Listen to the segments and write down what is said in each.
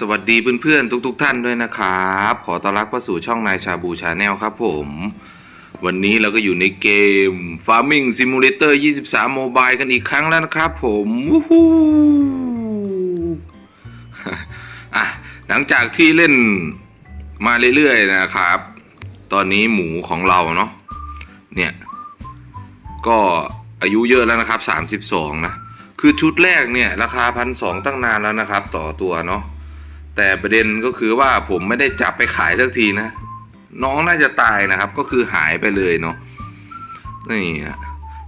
สวัสดีเพื่อนๆทุกๆท่านด้วยนะครับ ขอต้อนรับเข้าสู่ช่องนายชาบูชาแนลครับผม วันนี้เราก็อยู่ในเกม Farming Simulator 23 Mobile กันอีกครั้งแล้วนะครับผมวู้ฮู้อะหลังจากที่เล่นมาเรื่อยๆนะครับ ตอนนี้หมูของเราเนาะเนี่ย ก็อายุเยอะแล้วนะครับ 32 นะคือชุดแรกเนี่ย ราคาพันสองตั้งนานแล้วนะครับ ต่อตัวเนาะ แต่ประเด็นก็คือว่าผมไม่ได้จับไปขายสักทีนะ น้องน่าจะตายนะครับ ก็คือหายไปเลยเนาะนี่อะ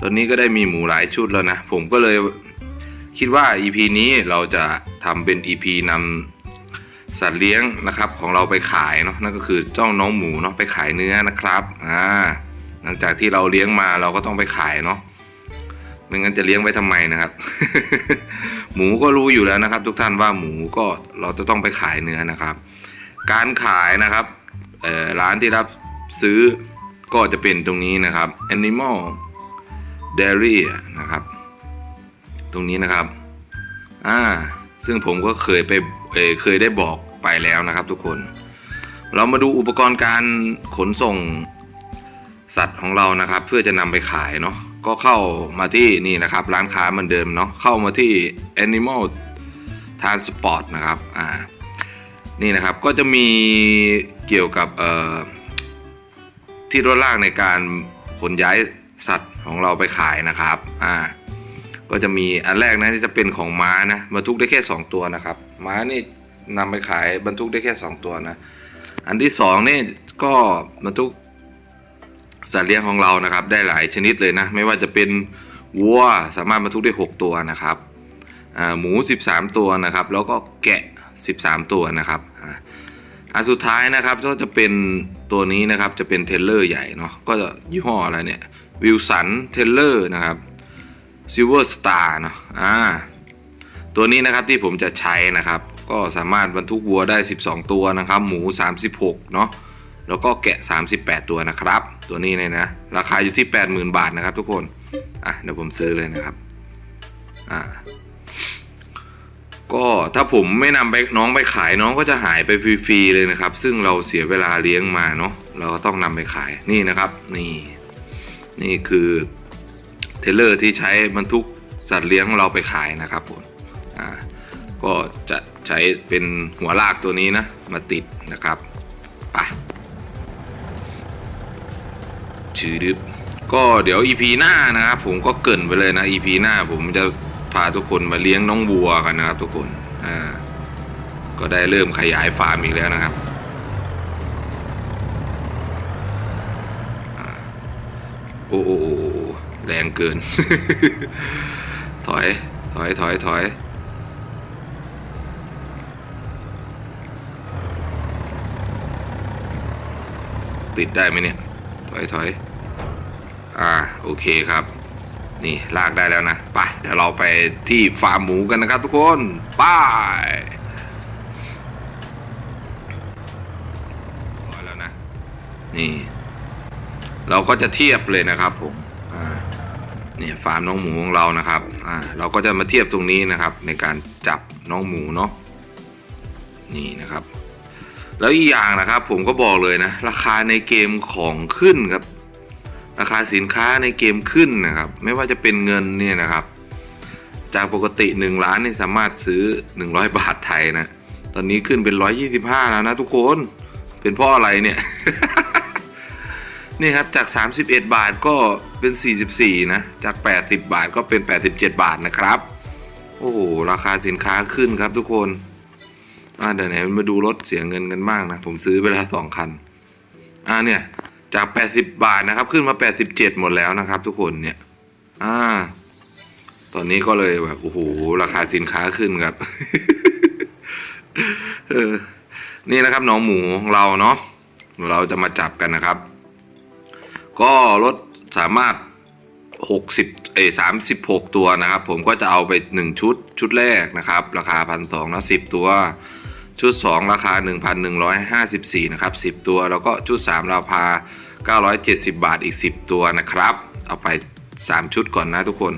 ตอนนี้ก็ได้มีหมูหลายชุดแล้วนะ ผมก็เลยคิดว่า EP นี้เราจะทำเป็น EP นำสัตว์เลี้ยงนะครับ ของเราไปขายเนาะนั่นก็คือเจ้าน้องหมูเนาะไปขายเนื้อนะครับอ่าหลังจากที่เราเลี้ยงมาเราก็ต้องไปขายเนาะไม่งั้นจะเลี้ยงไว้ทำไมนะครับ หมูก็รู้อยู่แล้วนะครับ ทุกท่านว่าหมูก็เราจะต้องไปขายเนื้อนะครับ การขายนะครับร้านที่รับซื้อก็จะเป็นตรงนี้นะครับ Animal Dairy นะครับ ตรงนี้นะครับอ่าซึ่งผมก็เคยไปเเคยได้บอกไปแล้วนะครับ ทุกคน เรามาดูอุปกรณ์การขนส่งสัตว์ของเรานะครับ เพื่อจะนำไปขายเนาะ ก็เข้ามาที่นี่นะครับ ร้านค้าเหมือนเดิมเนาะเข้ามาที่ Animal Transport นะครับอ่านี่นะครับก็จะมีเกี่ยวกับเอ่อที่รถลากในการขนย้ายสัตว์ของเราไปขายนะครับอ่าก็จะมีอันแรกนะที่จะเป็นของม้านะบรรทุกได้แค่ 2 ตัวนะครับ ม้านี่นำไปขายบรรทุกได้แค่ 2 ตัวนะ อันที่สองนี่ก็บรรทุก สัตว์เลี้ยงของเรานะครับ ได้หลายชนิดเลยนะ ไม่ว่าจะเป็นวัวสามารถบรรทุกได้ 6 ตัวนะครับหมู 13 ตัวนะครับ แล้วก็แกะ 13 ตัวนะครับอ่าอันสุดท้ายนะครับก็จะเป็นตัวนี้นะครับจะเป็นเทเลอร์ใหญ่เนาะก็จะยี่ห้ออะไรเนี่ยวิลสันเทเลอร์นะครับซิลเวอร์สตาร์เนาะอ่าตัวนี้นะครับที่ผมจะใช้นะครับ ก็สามารถบรรทุกวัวได้ 12 ตัวนะครับ หมู 36เนาะ แล้วก็แกะ 38 ตัวนะครับ ตัวนี้เลยนะ ราคาอยู่ที่ 80,000 บาทนะครับ ทุกคน อะเดี๋ยวผมซื้อเลยนะครับ อ่า ก็ถ้าผมไม่นำไปน้องไปขายน้องก็จะหายไปฟรีๆเลยนะครับ ซึ่งเราเสียเวลาเลี้ยงมาเนาะ เราก็ต้องนำไปขาย นี่นะครับ นี่ นี่คือเทเลอร์ที่ใช้บรรทุกสัตว์เลี้ยงของเราไปขายนะครับผม อ่า ก็จะใช้เป็นหัวลากตัวนี้นะ มาติดนะครับ ไป ชื่อดึบก็เดี๋ยว EP หน้านะครับผมก็เกินไปเลยนะ EP หน้าผมจะพาทุกคนมาเลี้ยงน้องวัวกันนะครับทุกคนอ่าก็ได้เริ่มขยายฟาร์มอีกแล้วนะครับโอ้โอแรงเกิน ถอย ถอย ถอย ถอยติดได้ไหมเนี่ย ถอย ถอย โอเคครับ นี่ลากได้แล้วนะไปเดี๋ยวเราไปที่ฟาร์มหมูกันนะครับทุกคนไปร้อยแล้วนะ นี่ เราก็จะเทียบเลยนะครับผมอ่าเนี่ยฟาร์มน้องหมูของเรานะครับอ่าเราก็จะมาเทียบตรงนี้นะครับ ในการจับน้องหมูเนาะนี่นะครับ แล้วอีกอย่างนะครับ ผมก็บอกเลยนะ ราคาในเกมของขึ้นครับ ราคาสินค้าในเกมขึ้นนะครับ ไม่ว่าจะเป็นเงินเนี่ยนะครับ จากปกติ 1 ล้านนี่สามารถซื้อ 100 บาทไทยนะ ตอนนี้ขึ้นเป็น 125 แล้วนะทุกคน เป็นเพราะอะไรเนี่ย นี่ครับจาก 31 บาทก็เป็น 44 นะ จาก 80 บาทก็เป็น 87 บาทนะครับ โอ้โห ราคาสินค้าขึ้นครับทุกคนอ่าเดี๋ยวไหนมาดูรถเสียเงินกันบ้างนะ ผมซื้อไปแล้วสองคัน อ่าเนี่ย จาก80บาทนะครับ ขึ้นมา87หมดแล้วนะครับ ทุกคนเนี่ย อ่า ตอนนี้ก็เลยแบบโอ้โหราคาสินค้าขึ้นครับนี่นะครับน้องหมูของเราเนาะเราจะมาจับกันนะครับ ก็รถสามารถ 60เอ้สามสิบหกตัวนะครับ ผมก็จะเอาไป 1 ชุดชุดแรกนะครับ ราคาพันสองนะสิบตัว ชุด 2 ราคา 1,154 นะครับ 10 ตัว แล้วก็ชุด 3 ราคา 970 บาทอีก 10 ตัวนะครับ เอาไป 3 ชุดก่อนนะทุกคน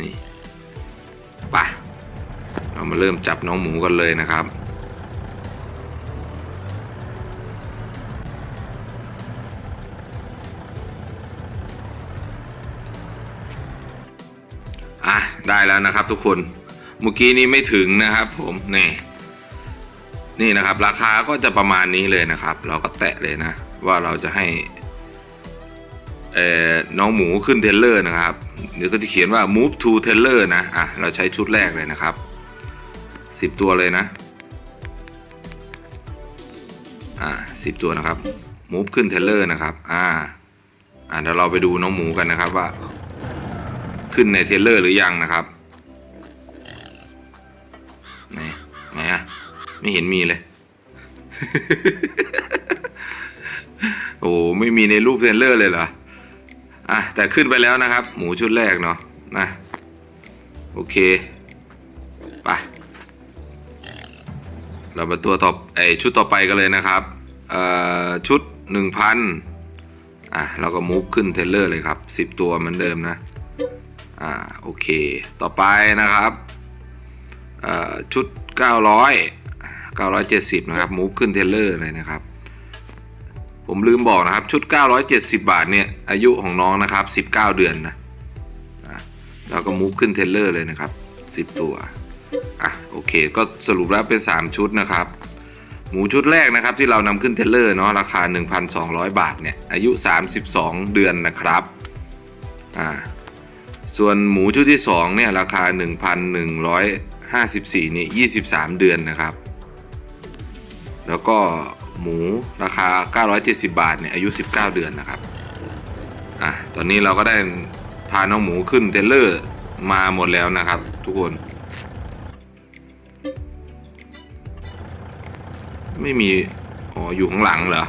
นี่ปะเรามาเริ่มจับน้องหมูกันเลยนะครับ อะ ได้แล้วนะครับทุกคน เมื่อกี้นี้ไม่ถึงนะครับผม นี่ นี่นะครับ ราคาก็จะประมาณนี้เลยนะครับ เราก็แตะเลยนะ ว่าเราจะให้น้องหมูขึ้นเทเลอร์นะครับเดี๋ยวก็จะเขียนว่า move to teller นะอะเราใช้ชุดแรกเลยนะครับสิบตัวเลยนะอ่าสิบตัวนะครับ move ขึ้นเทเลอร์นะครับอ่าอ่าเดี๋ยวเราไปดูน้องหมูกันนะครับว่า ขึ้นในเทเลอร์หรือยังนะครับ ไม่เห็นมีเลย โอ้ไม่มีในรูปเทรลเลอร์เลยเหรอ อะ แต่ขึ้นไปแล้วนะครับ หมูชุดแรกเนาะนะโอเคไปเรามาตัวต่อไอชุดต่อไปกันเลยนะครับเอ่อชุดหนึ่งพันอะเราก็มูฟขึ้นเทรลเลอร์เลยครับสิบตัวเหมือนเดิมนะอ่าโอเค ต่อไปนะครับเอ่อชุด 900 970 นะครับมูฟขึ้นเทเลอร์เลยนะครับ ผมลืมบอกนะครับ ชุด 970 บาทเนี่ย อายุของน้องนะครับ 19 เดือนนะอะเราก็มูฟขึ้นเทเลอร์เลยนะครับ 10 ตัว อะ โอเค ก็สรุปแล้วเป็น 3 ชุดนะครับ หมูชุดแรกนะครับที่เรานำขึ้นเทเลอร์เนาะราคา 1,200 บาทเนี่ย อายุ 32 เดือนนะครับ อ่า ส่วนหมูชุดที่2เนี่ยราคา 1,154 นี่ 23 เดือนนะครับ แล้วก็หมูราคา 970 บาทเนี่ยอายุ 19 เดือนนะครับอะตอนนี้เราก็ได้พาน้องหมูขึ้นเทรลเลอร์มาหมดแล้วนะครับ ทุกคน ไม่มีอ๋ออยู่ข้างหลังเหรอ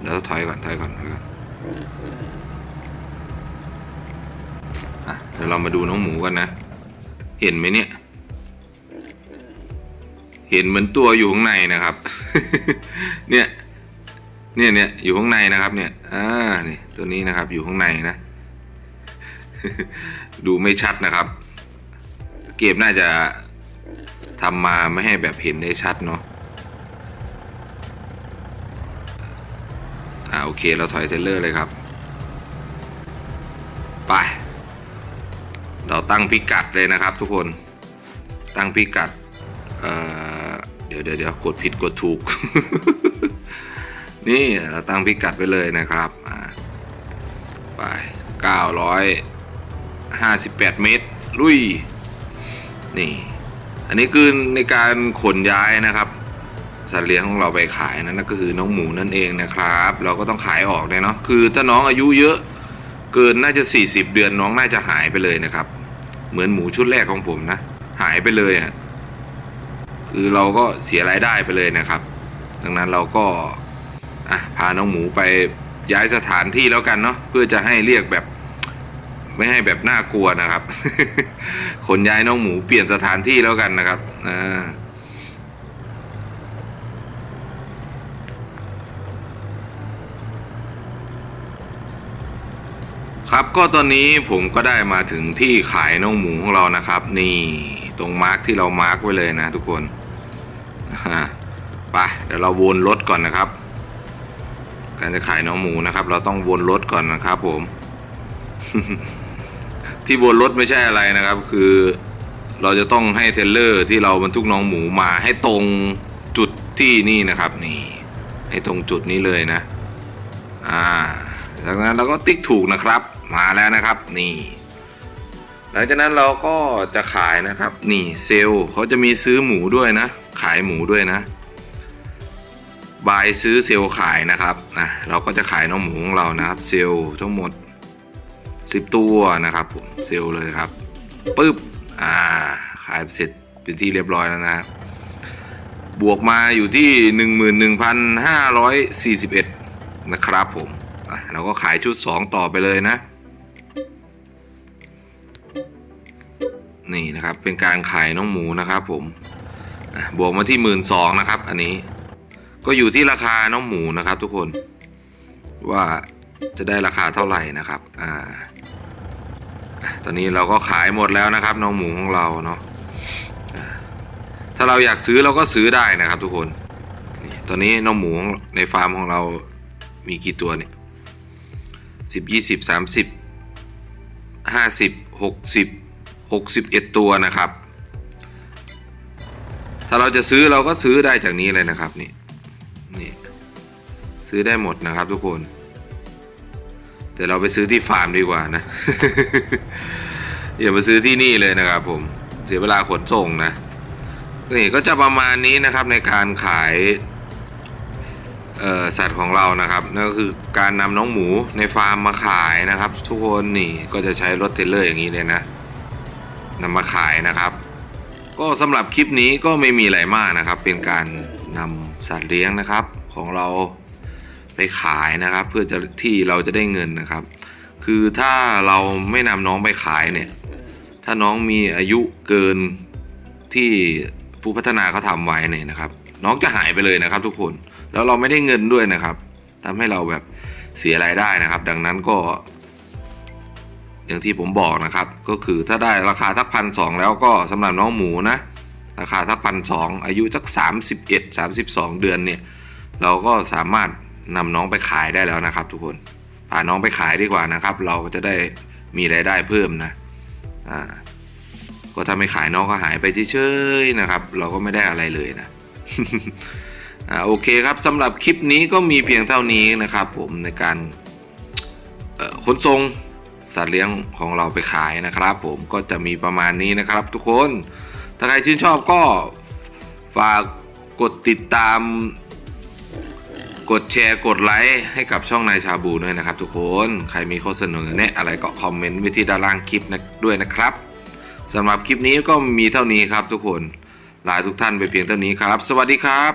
เดี๋ยวถอยก่อนถอยก่อนถอยก่อนอะเดี๋ยวเรามาดูน้องหมูกันนะ เห็นไหมเนี่ย เห็นเหมือนตัวอยู่ข้างในนะครับ เนี่ยเนี่ยเนี่ยอยู่ข้างในนะครับ เนี่ย อ่า นี่ตัวนี้นะครับ อยู่ข้างในนะ ดูไม่ชัดนะครับ เกมน่าจะทำมาไม่ให้แบบเห็นได้ชัดเนาะ อ่าโอเคเราถอยเทเลอร์เลยครับ ไป เราตั้งพิกัดเลยนะครับทุกคน ตั้งพิกัด เอ่อ ดี๋ยวเดี๋ยวเดี๋ยวกดผิดกดถูก นี่เราตั้งพิกัดไว้เลยนะครับไป 958 เมตร ลุย นี่ อันนี้คือในการขนย้ายนะครับสัตว์เลี้ยงของเราไปขายนั่นก็คือน้องหมูนั่นเองนะครับ เราก็ต้องขายออกเลยเนาะคือถ้าน้องอายุเยอะเกินน่าจะ 40 เดือนน้องน่าจะหายไปเลยนะครับ เหมือนหมูชุดแรกของผมนะ หายไปเลยอะ คือเราก็เสียรายได้ไปเลยนะครับ ดังนั้นเราก็อะพาน้องหมูไปย้ายสถานที่แล้วกันเนาะเพื่อจะให้เรียกแบบ ไม่ให้แบบน่ากลัวนะครับขนย้ายน้องหมูเปลี่ยนสถานที่แล้วกันนะครับอ่าครับก็ตอนนี้ผมก็ได้มาถึงที่ขายน้องหมูของเรานะครับ นี่ ตรงมาร์กที่เรามาร์กไว้เลยนะทุกคนไปเดี๋ยวเราวนรถก่อนนะครับ การจะขายน้องหมูนะครับ เราต้องวนรถก่อนนะครับผม ที่วนรถไม่ใช่อะไรนะครับ คือเราจะต้องให้เทรลเลอร์ที่เราบรรทุกน้องหมูมาให้ตรงจุดที่นี่นะครับ นี่ ให้ตรงจุดนี้เลยนะ อ่า จากนั้นเราก็ติ๊กถูกนะครับ มาแล้วนะครับ นี่ ลังจากนั้นเราก็จะขายนะครับ นี่เซลล์เขาจะมีซื้อหมูด้วยนะ ขายหมูด้วยนะบายซื้อเซลล์ขายนะครับนะเราก็จะขายน้องหมูของเรานะครับ เซลล์ทั้งหมด 10 ตัวนะครับผมเซลล์เลยครับปึ๊บอ่าขายเสร็จเป็นที่เรียบร้อยแล้วนะครับบวกมาอยู่ที่ 11,541 นะครับผมเราก็ขายชุด 2 ต่อไปเลยนะ นี่นะครับเป็นการขายน้องหมูนะครับผมบวกมาที่หมื่นสองนะครับ อันนี้ก็อยู่ที่ราคาน้องหมูนะครับ ทุกคนว่าจะได้ราคาเท่าไหร่นะครับอ่าตอนนี้เราก็ขายหมดแล้วนะครับ น้องหมูของเราเนาะถ้าเราอยากซื้อเราก็ซื้อได้นะครับ ทุกคนตอนนี้น้องหมูในฟาร์มของเรามีกี่ตัวเนี่ยสิบยี่สิบสามสิบห้าสิบหกสิบ 61 ตัวนะครับ ถ้าเราจะซื้อเราก็ซื้อได้จากนี้เลยนะครับนี่นี่ซื้อได้หมดนะครับทุกคน แต่เราไปซื้อที่ฟาร์มดีกว่านะ อย่ามาซื้อที่นี่เลยนะครับผมเสียเวลาขนส่งนะนี่ก็จะประมาณนี้นะครับในการขายสัตว์ของเรานะครับนั่นก็คือการนำน้องหมูในฟาร์มมาขายนะครับ ทุกคนนี่ก็จะใช้รถเทรลเลอร์อย่างนี้เลยนะ นำมาขายนะครับ ก็สำหรับคลิปนี้ก็ไม่มีอะไรมากนะครับ เป็นการนำสัตว์เลี้ยงนะครับ ของเราไปขายนะครับ เพื่อจะที่เราจะได้เงินนะครับ คือถ้าเราไม่นำน้องไปขายเนี่ยถ้าน้องมีอายุเกินที่ผู้พัฒนาเขาทำไว้เนี่ยนะครับ น้องจะหายไปเลยนะครับ ทุกคนแล้วเราไม่ได้เงินด้วยนะครับทำให้เราแบบเสียรายได้นะครับ ดังนั้นก็ อย่างที่ผมบอกนะครับ ก็คือถ้าได้ราคาทักพันสองแล้วก็สำหรับน้องหมูนะ ราคาทักพันสองอายุสักสามสิบเอ็ดสามสิบสองเดือนเนี่ย เราก็สามารถนำน้องไปขายได้แล้วนะครับ ทุกคนพาน้องไปขายดีกว่านะครับ เราก็จะได้มีรายได้เพิ่มนะอ่าก็ถ้าไม่ขายน้องก็หายไปเฉยๆนะครับ เราก็ไม่ได้อะไรเลยนะอ่าโอเคครับสำหรับคลิปนี้ก็มีเพียงเท่านี้นะครับ ผมในการขนส่ง สัตว์เลี้ยงของเราไปขายนะครับ ผมก็จะมีประมาณนี้นะครับ ทุกคน ถ้าใครชื่นชอบก็ฝากกดติดตาม กดแชร์กดไลค์ให้กับช่องนายชาบูด้วยนะครับ ทุกคนใครมีข้อเสนอแนะอะไรก็คอมเมนต์ไว้ที่ด้านล่างคลิปนะด้วยนะครับสำหรับคลิปนี้ก็มีเท่านี้ครับทุกคนลาทุกท่านไปเพียงเท่านี้ครับ สวัสดีครับ